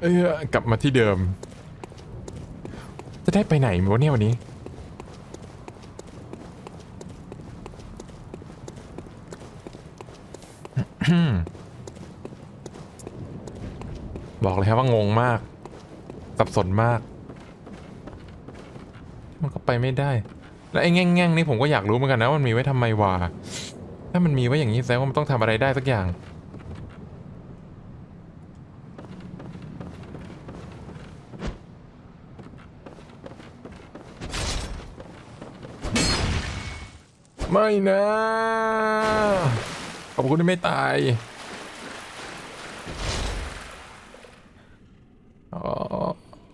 เอ้ยกลับมาที่เดิม จะได้ไปไหนวะเนี่ยวันนี้ บอกเลยครับว่างงมาก สับสนมาก มันก็ไปไม่ได้ แล้วไอ้แง่งๆนี่ผมก็อยากรู้เหมือนกันนะว่ามันมีไว้ทำไมวะถ้ามันมีไว้อย่างนี้แสดงว่ามันต้องทำอะไรได้สักอย่าง ไม่นะ ขอบคุณที่ไม่ตายอ๋อ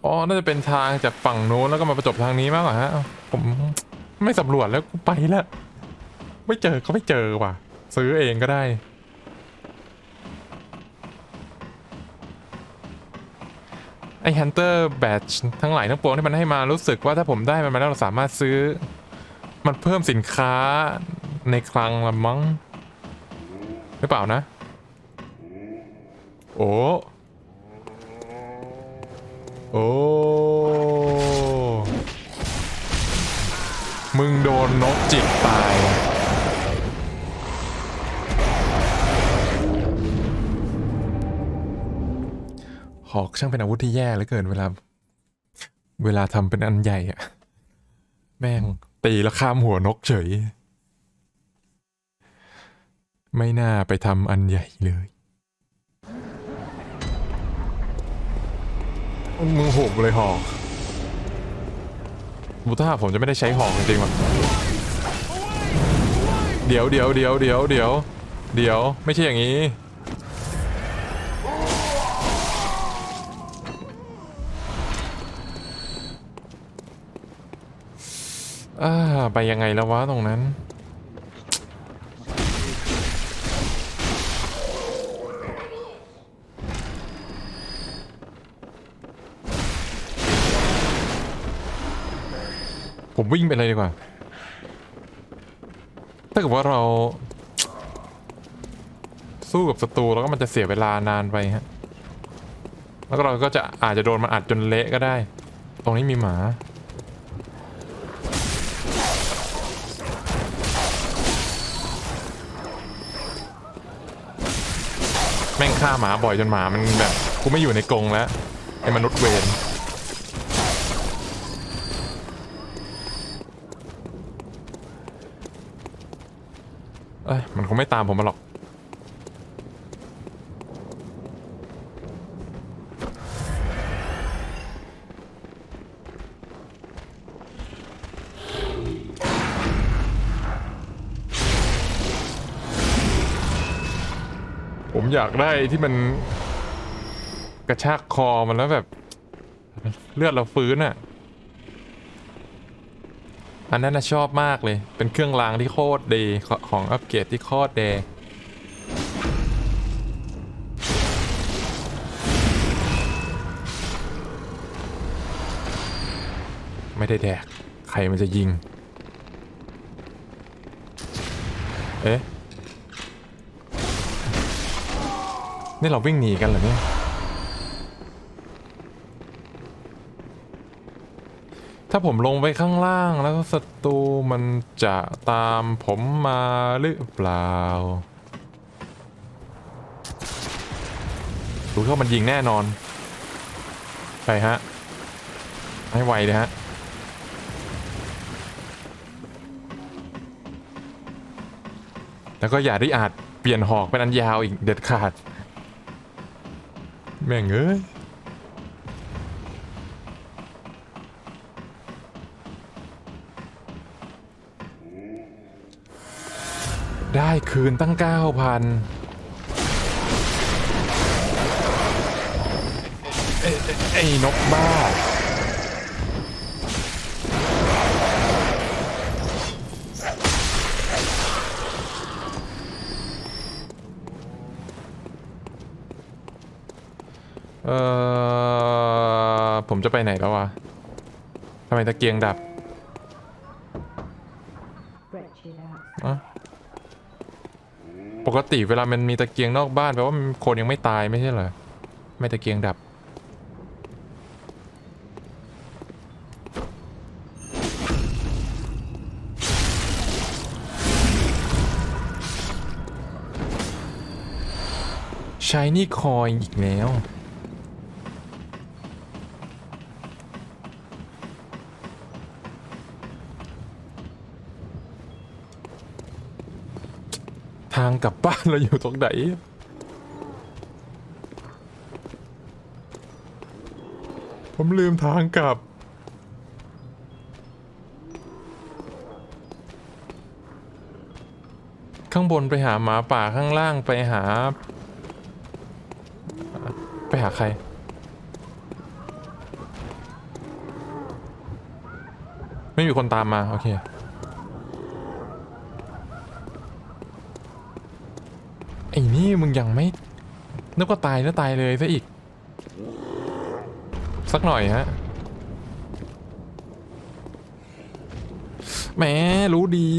อ๋อ น่าจะเป็นทางจากฝั่งโน้นแล้วก็มาประจบทางนี้มากกว่าฮะ ผมไม่สำรวจแล้วกูไปแล้วไม่เจอก็ไม่เจอว่ะ ซื้อเองก็ได้ ไอฮันเตอร์แบททั้งหลายทั้งปวงที่มันให้มารู้สึกว่าถ้าผมได้มันมาแล้วเราสามารถซื้อ มันเพิ่มสินค้าในคลังละมั้งหรือเปล่านะ โอ้โอ้มึงโดนนกจิกตาย หอกช่างเป็นอาวุธที่แย่เหลือเกินเวลา เวลาทำเป็นอันใหญ่อะแม่ง ตีแล้วข้ามหัวนกเฉย ไม่น่าไปทำอันใหญ่เลยมึงหบเลยหอกบูต้าผมจะไม่ได้ใช้หอกจริงๆว่ะเดี๋ยวเดี๋ยวเดี๋ยวเดี๋ยวเดี๋ยวเดี๋ยว ไม่ใช่อย่างนี้ อ่าไปยังไงแล้ววะตรงนั้น ผมวิ่งไปเลยดีกว่า ถ้าเกิดว่าเรา สู้กับศัตรูแล้วก็มันจะเสียเวลานานไปฮะ แล้วเราก็จะอาจจะโดนมันอัดจนเละก็ได้ ตรงนี้มีหมา แม่งฆ่าหมาบ่อยจนหมามันแบบกูไม่อยู่ในกรงแล้วไอ้มนุษย์เวรเอ้ยมันคงไม่ตามผมมาหรอก ผมอยากได้ที่มันกระชากคอมันแล้วแบบ เลือดเราฟื้นอะ่ะ อันนั้นนะชอบมากเลย เป็นเครื่องรางที่โคตรดีขอของอัปเกรดที่โคตรเดไม่ได้แดก ใครมันจะยิง เอ๊ะ นี่เราวิ่งหนีกันเหรอเนี่ยถ้าผมลงไปข้างล่างแล้วศัตรูมันจะตามผมมาหรือเปล่ารู้เท่ามันยิงแน่นอน ไปฮะ ให้ไวเลยฮะแล้วก็อย่าได้อาจเปลี่ยนหอกเป็นอันยาวอีกเด็ดขาด แม่งเอ้ยได้คืนตั้ง 9,000ไอ้ไอ้ไอ้นกบ้า เออผมจะไปไหนแล้ววะทำไมตะเกียงดับปกติเวลามันมีตะเกียงนอกบ้านแปลว่าคนยังไม่ตายไม่ใช่เหรอ ไม่ตะเกียงดับ ชายนี่คอยอีกแล้ว ทางกลับบ้านเราอยู่ตรงไหนผมลืมทางกลับ ข้างบนไปหาหมาป่าข้างล่างไปหา ไปหาใคร ไม่มีคนตามมา โอเค ไอ้นี่ มึงยังไม่นึกว่าตายแล้วตายเลยซะอีก สักหน่อยฮะแหมรู้ดี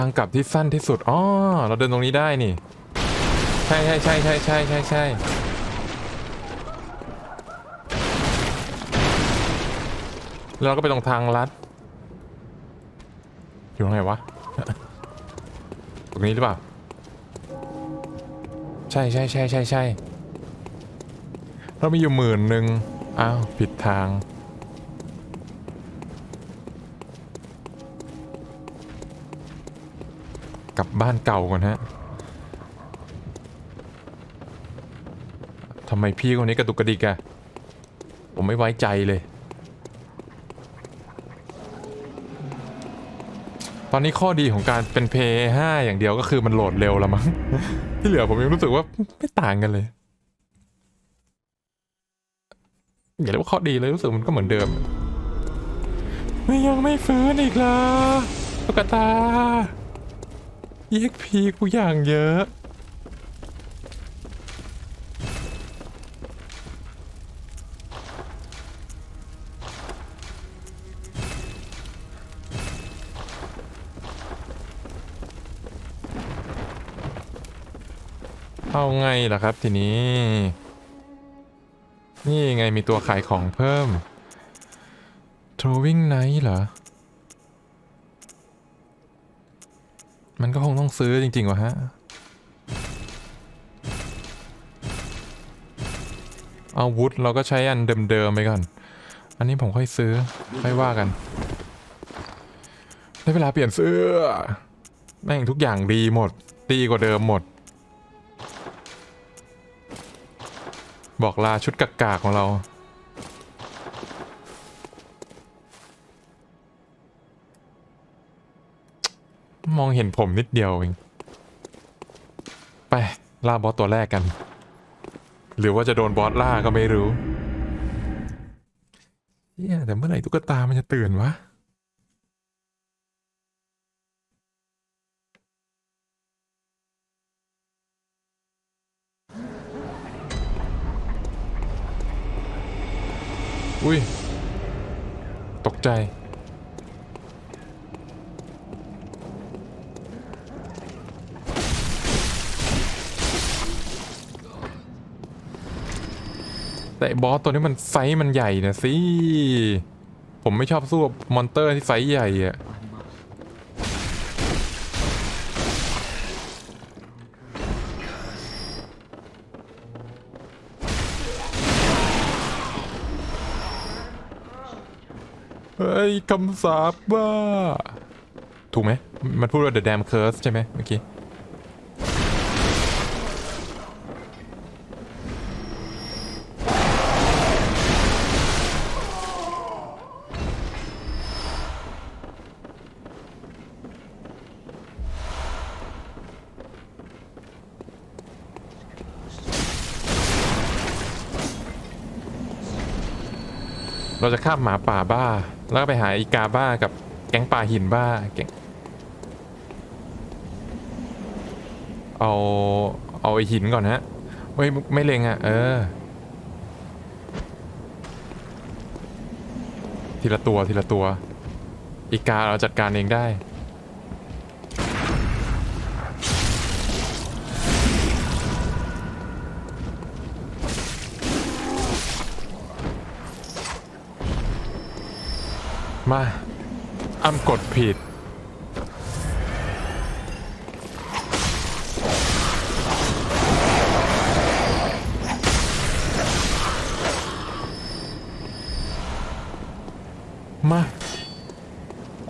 างกลับที่สั้นที่สุดอ๋อเราเดินตรงนี้ได้นี่ ใช่ใช่ใช่ใช่ใช่ใช่ใช่แล้วเราก็ไปตรงทางลัด อยู่ตรงไหนวะ ตรงนี้หรือเปล่า ใช่ใช่ใช่ใช่ใช่เรามีอยู่หมื่นหนึ่งอ้าว ผิดทาง บ้านเก่าก่อนฮะทำไมพี่คนนี้กระตุกกระดิกอะผมไม่ไว้ใจเลย ตอนนี้ข้อดีของการเป็น p 5อย่างเดียวก็คือมันโหลดเร็วล้วมั้ง ที่เหลือผมยังรู้สึกว่าไม่ต่างกันเลย อย่าเรียกว่าข้อดีเลยรู้สึกมันก็เหมือนเดิมไม่ยังไม่ฟื้นอีกเหรอตุ๊กตา EXP กูอย่างเยอะ เอาไงล่ะครับทีนี้ นี่ไงมีตัวขายของเพิ่ม Throwing Knight เหรอ มันก็คงต้องซื้อจริงๆวะฮะ อาวุธเราก็ใช้อันเดิมๆไปก่อน อันนี้ผมค่อยซื้อค่อยว่ากัน ได้เวลาเปลี่ยนเสื้อ แม่งทุกอย่างดีหมด ดีกว่าเดิมหมด บอกลาชุดกากๆของเรา มองเห็นผมนิดเดียวเองไปล่าบอสตัวแรกกัน หรือว่าจะโดนบอสล่าก็ไม่รู้เฮียแต่เมื่อไหร่ตุ๊กตามันจะตื่นวะอุ้ย ตกใจ แต่บอสตัวนี้มันไซส์มันใหญ่นะสิ ผมไม่ชอบสู้กับมอนเตอร์ที่ไซส์ใหญ่อะเฮ้ยคำสาปว่า ถูกไหม มันพูดว่า the damn curse ใช่ไหมเมื่อกี้ เราจะข้ามหมาป่าบ้า แล้วไปหาอีกาบ้ากับแก๊งป่าหินบ้าแก๊งเอาเอาไอหินก่อนฮะเฮ้ยไม่เลงอะ เออ ทีละตัวทีละตัว อีกาเราจัดการเองได้ มาอ้ำกดผิด มา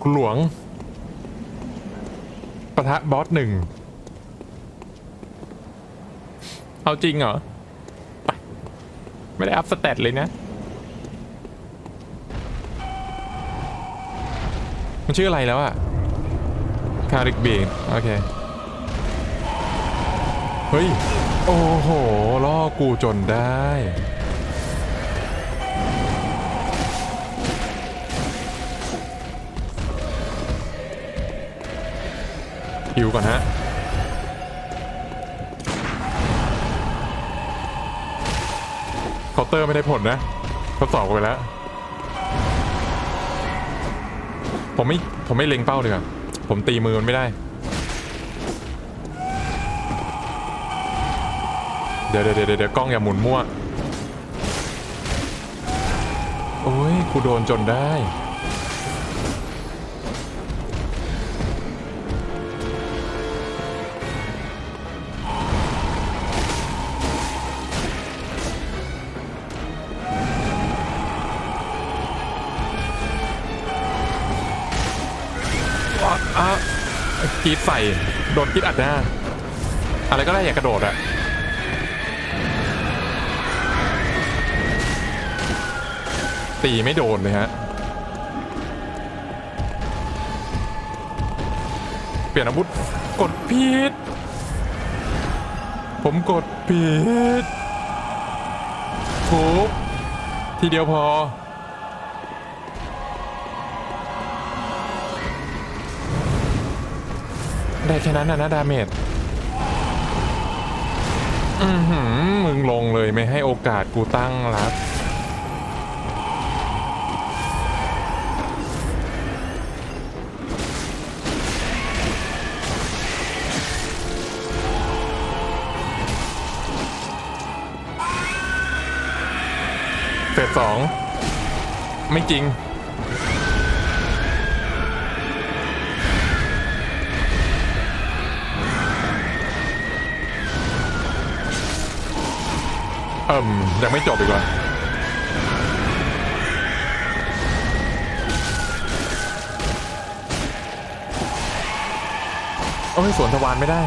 คุณหลวงปะทะบอสหนึ่ง เอาจริงเหรอ ไป ไม่ได้อัพสเตตเลยนะ มันชื่ออะไรแล้วอะคาริกเบนโอเค เฮ้ย โอ้โห ล่อกูจนได้ฮิวก่อนฮะเคาน์เตอร์ไม่ได้ผลนะทดสอบไปแล้ว ผมไม่ผมไม่เล็งเป้าเลยครับผมตีมือมันไม่ได้ เดี๋ยวเดี๋ยวเดี๋ยวเดี๋ยวกล้องอย่าหมุนมั่ว โอ้ยกูโดนจนได้ กรีดใส่ โดนกรีดอัดหน้า อะไรก็ได้อย่ากระโดดอะตีไม่โดนเลยฮะ เปลี่ยนอาวุธ กดผิดผมกดผิดทุบทีเดียวพอ ได้แค่นั้นนะนะดาเมจอือหือมึงลงเลยไม่ให้โอกาสกูตั้งรับเฟสสองไม่จริง เอิ่มยังไม่จบอีกเหรอโอ้ยสวนทวารไม่ได้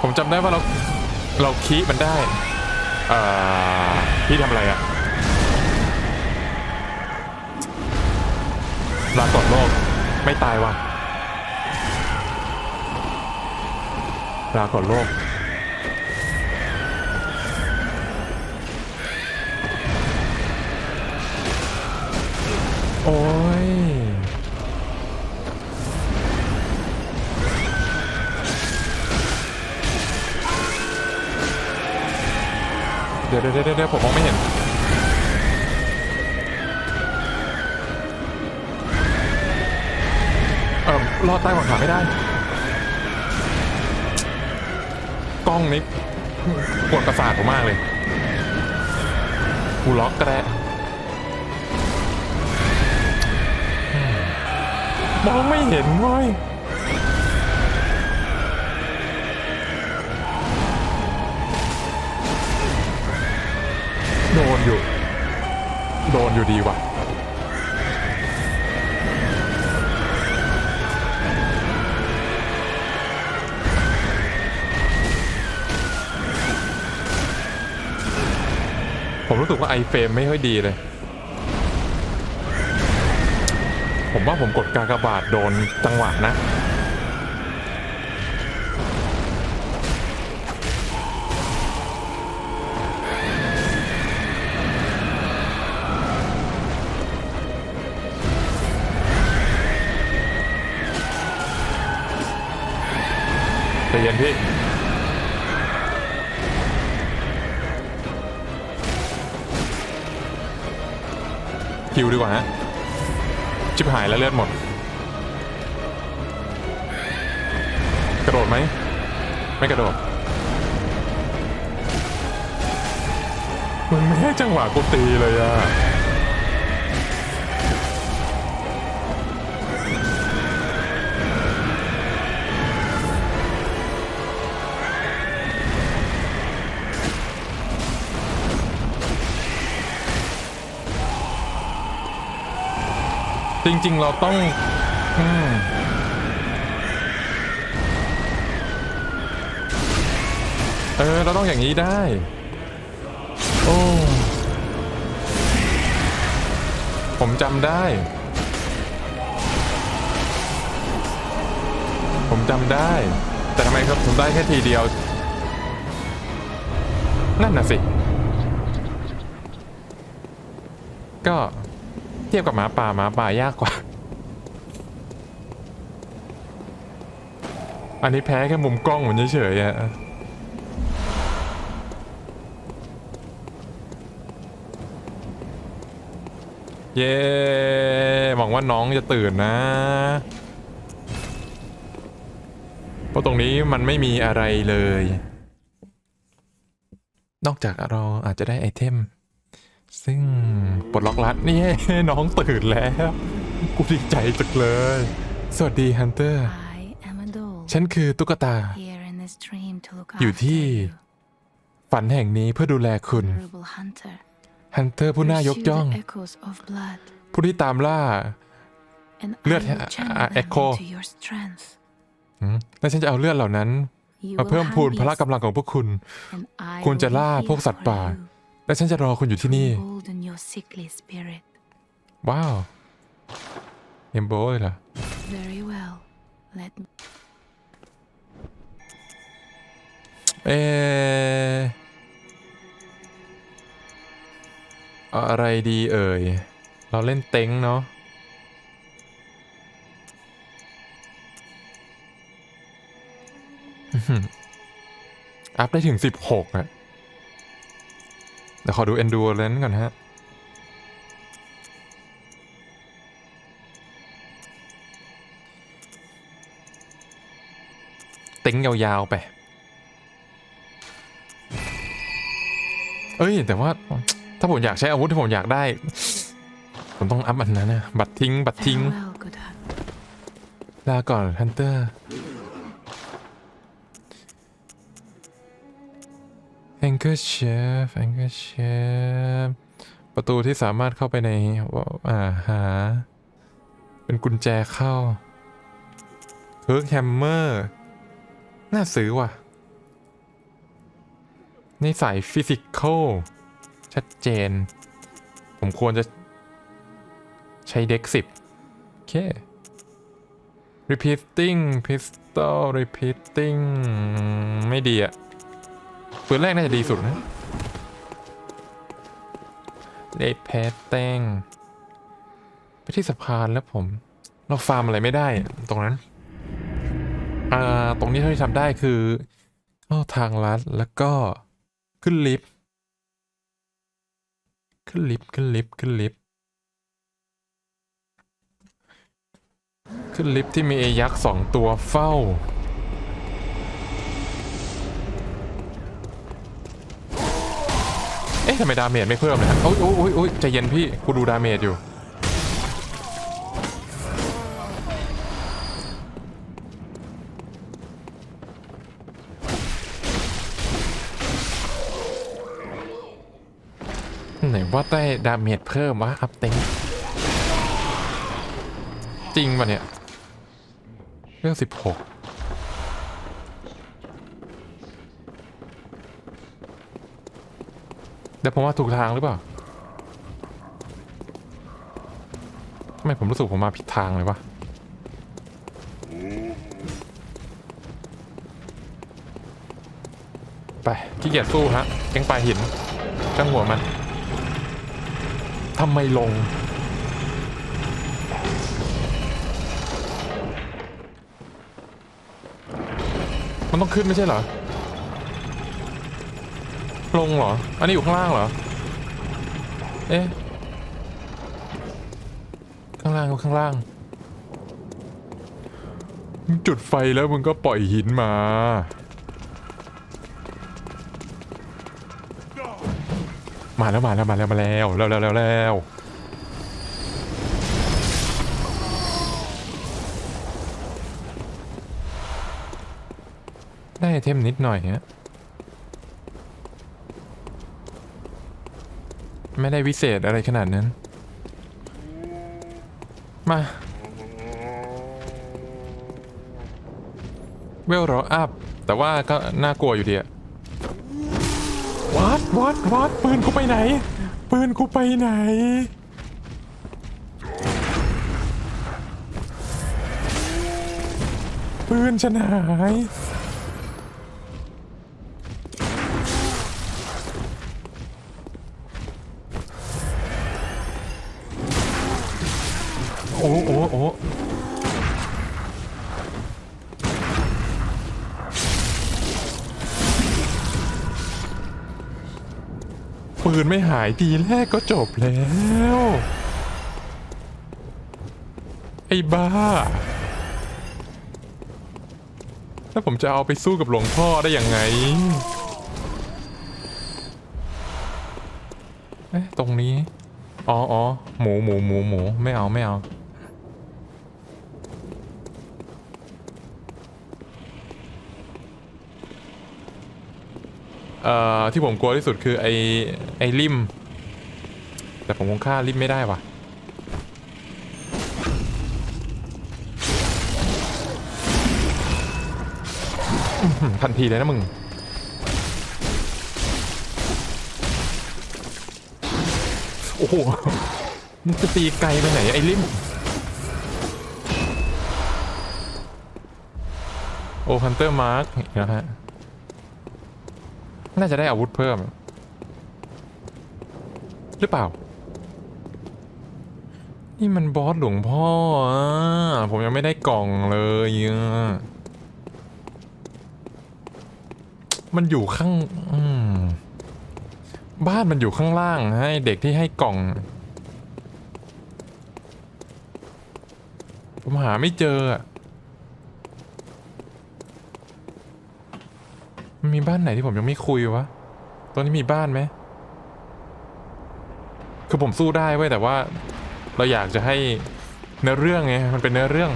ผมจำได้ว่าเรา เราคีมันได้ เอ่อ พี่ทำอะไรอะลากอดโลก ไม่ตายว่ะลากอดโลก โอ้ย เดี๋ยวเดี๋ยวเดี๋ยวผมมองไม่เห็น เออลอดใต้หวังขาไม่ได้ กล้องนี้ปวดประสาทผมมากเลยกูล็อกก็ได้ มองไม่เห็นเว้ยโดนอยู่ โดนอยู่ดีว่ะผมรู้สึกว่าไอเฟรมไม่ค่อยดีเลย ผมว่าผมกดกากบาทโดนจังหวะนะ ใจเย็นพี่คิวดีกว่าฮะ ชิบหายแล้วเลือดหมด กระโดดไหม ไม่กระโดด มึงไม่ให้จังหวะกูตีเลยอะ จริง ๆ เราต้องอืมเออ เราต้องอย่างนี้ได้ โอ้ ผมจำได้ ผมจำได้ แต่ทำไมครับผมได้แค่ทีเดียว นั่นน่ะสิ ก็ ทียบกับหมาป่าหมาป่ายากกว่า อันนี้แพ้แค่มุมกล้องมันเฉยๆอะเย้หวังว่าน้องจะตื่นนะ เพราะตรงนี้มันไม่มีอะไรเลย นอกจากเราอาจจะได้ไอเทม ซึ่งปลดล็อกลัดนี่น้องตื่นแล้ว กูดีใจจังเลย สวัสดีฮันเตอร์ I am a doll ฉันคือตุ๊กตา here in this dream to look อยู่ after ที่ you, ฝันแห่งนี้เพื่อดูแลคุณ honorable hunter. ฮันเตอร์ผู้น่ายก Pursue ย่อง the echoes of blood, ผู้ที่ตามล่า and I เลือด will อะ channel อะ them echo into your strength. หืมและฉันจะเอาเลือดเหล่านั้น You มา will เพิ่มพูน hunt พละ beasts, กำลังของพวกคุณ and I คุณจะ will ล่า be พวก here สัตว์ for ป่า you และฉันจะรอคุณอยู่ที่ to นี่ embolden your sickly spirit. ว้าวเอมโบเลยเหรอ Very well. Let me เอออะไรดีเอ่ย เราเล่นเต็งเนาะอื้อหืออัพได้ถึงสิบหกอะ เดี๋ยวขอดู endurance ก่อนฮะเต็งยาวๆไป เอ้ย แต่ว่าถ้าผมอยากใช้อาวุธที่ผมอยากได้ ผมต้องอัพอันนั้นนะ บัตรทิ้ง บัตรทิ้ง farewell, good hunter. ลาก่อนฮันเตอร์ Anchor Chef Anchor Chef ประตูที่สามารถเข้าไปในอ่าหา เป็นกุญแจเข้าเฮิร์กแฮมเมอร์น่าซื้อว่ะ นี่สายฟิสิก a l ชัดเจน ผมควรจะใช้เด็กสิบโอเค repeating pistol repeating ไม่ดีอะ ปืนแรกน่าจะดีสุดนะเลดแพตแตงไปที่สะพานแล้วผม เราฟาร์มอะไรไม่ได้ตรงนั้น อ่า ตรงนี้เท่าที่ทำได้คือเข้าทางลัดแล้วก็ขึ้นลิฟต์ขึ้นลิฟต์ขึ้นลิฟต์ขึ้นลิฟต์ขึ้นลิฟต์ที่มีเอยักษ์สองตัวเฝ้า อ๊ะทำไมดาเมจไม่เพิ่มเลยฮะโอ้ยโอ้ยโอ้ยโอ้ยใจเย็นพี่กูดูดาเมจอยู่ ไหนว่าได้ดาเมจเพิ่มวะอัพเต็งจริงปะเนี่ย เรื่องสิบหก เดี๋ยวผมว่าถูกทางหรือเปล่าทำไมผมรู้สึกผมมาผิดทางเลยวะไปขี้เกียจสู้ฮะแกงปลาหินจ้างหัวมันทำไมลง มันต้องขึ้นไม่ใช่เหรอ ลงเหรอ อันนี้อยู่ข้างล่างเหรอ เอ๊ะ ข้างล่างก็ข้างล่างมึงจุดไฟแล้วมึงก็ปล่อยหินมา มาแล้วมาแล้วมาแล้วมาแล้วแล้วแล้วแล้วแล้วได้เทมนิดหน่อยฮะ ไม่ได้วิเศษอะไรขนาดนั้น มา เวลราอัพ แต่ว่าก็น่ากลัวอยู่ดีอะวัดวัดวัดปืนกูไปไหน ปืนกูไปไหน ปืนฉันหาย โอ้โอ้โอ้ปืนไม่หายทีแรกก็จบแล้ว ไอ้บ้า แล้วผมจะเอาไปสู้กับหลวงพ่อได้ยังไงเอ๊ะตรงนี้ อ๋ออ๋อหมูหมูหมูหมูไม่เอาไม่เอา เอ่อที่ผมกลัวที่สุดคือไอ้ไอ้ริม แต่ผมคงฆ่าริมไม่ได้ว่ะทันทีเลยนะมึง โอ้โห มึงจะตีไกลไปไหนไอ้ลิม โอ้ฮันเตอร์มาร์กนะฮะ น่าจะได้อาวุธเพิ่ม หรือเปล่า นี่มันบอสหลวงพ่ออะผมยังไม่ได้กล่องเลยอะมันอยู่ข้าง อืม บ้านมันอยู่ข้างล่างให้เด็กที่ให้กล่อง ผมหาไม่เจออะ มันมีบ้านไหนที่ผมยังไม่คุยวะ ตอนนี้มีบ้านไหม คือผมสู้ได้เว้ยแต่ว่า เราอยากจะให้เนื้อเรื่องไง มันเป็นเนื้อเรื่อง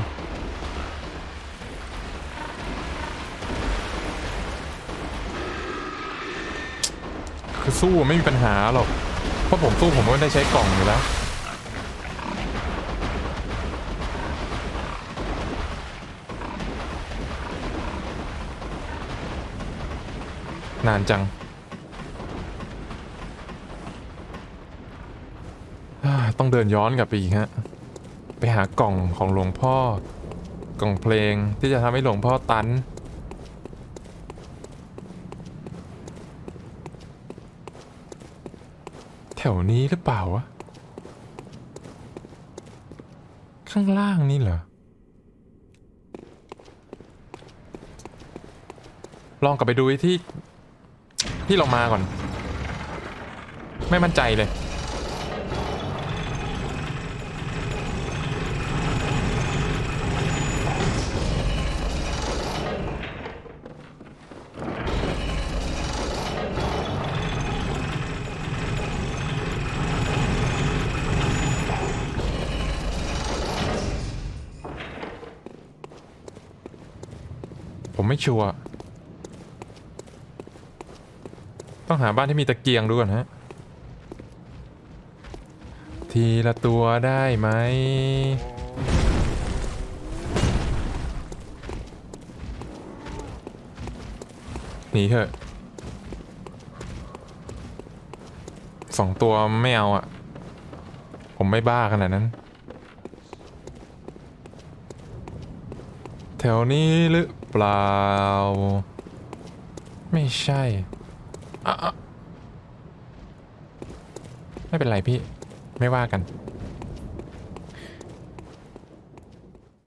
คือสู้ไม่มีปัญหาหรอก เพราะผมสู้ผมไม่ได้ใช้กล่องอยู่แล้ว นานจังต้องเดินย้อนกลับไปอีกฮะ ไปหากล่องของหลวงพ่อ กล่องเพลงที่จะทำให้หลวงพ่อตัน แถวนี้หรือเปล่าวะ ข้างล่างนี่เหรอ ลองกลับไปดูที่ ที่เรามาก่อน ไม่มั่นใจเลย ผมไม่ชัวร์ ต้องหาบ้านที่มีตะเกียงดูก่อนฮะ ทีละตัวได้ไหม หนีเถอะสองตัวไม่เอาอะ ผมไม่บ้าขนาดนั้น แถวนี้หรือเปล่า ไม่ใช่ ไม่เป็นไรพี่ ไม่ว่ากัน